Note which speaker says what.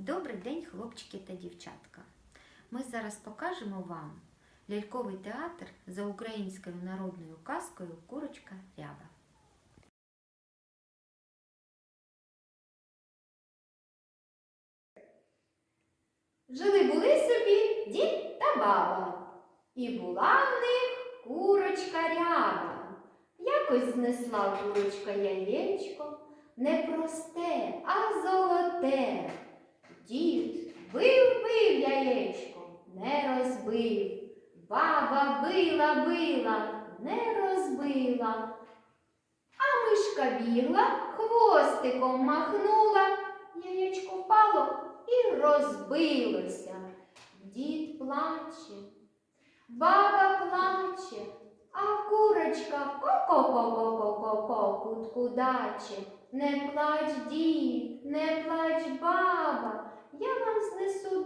Speaker 1: Добрий день, хлопчики та дівчатка. Ми зараз покажемо вам ляльковий театр за українською народною казкою Курочка Ряба.
Speaker 2: Жили були собі дід та баба, і була в них курочка ряба. Якось знесла курочка яєчко, не просте, а золоте. Дід бив бив яєчко, не розбив. Баба била била, не розбила. А мишка бігла, хвостиком махнула, яєчко впало і розбилося. Дід плаче, баба плаче, а курочка ко-ко-ко-ко-ко-ко кутку даче. Не плач, дід, не плач, баба, я вам знесу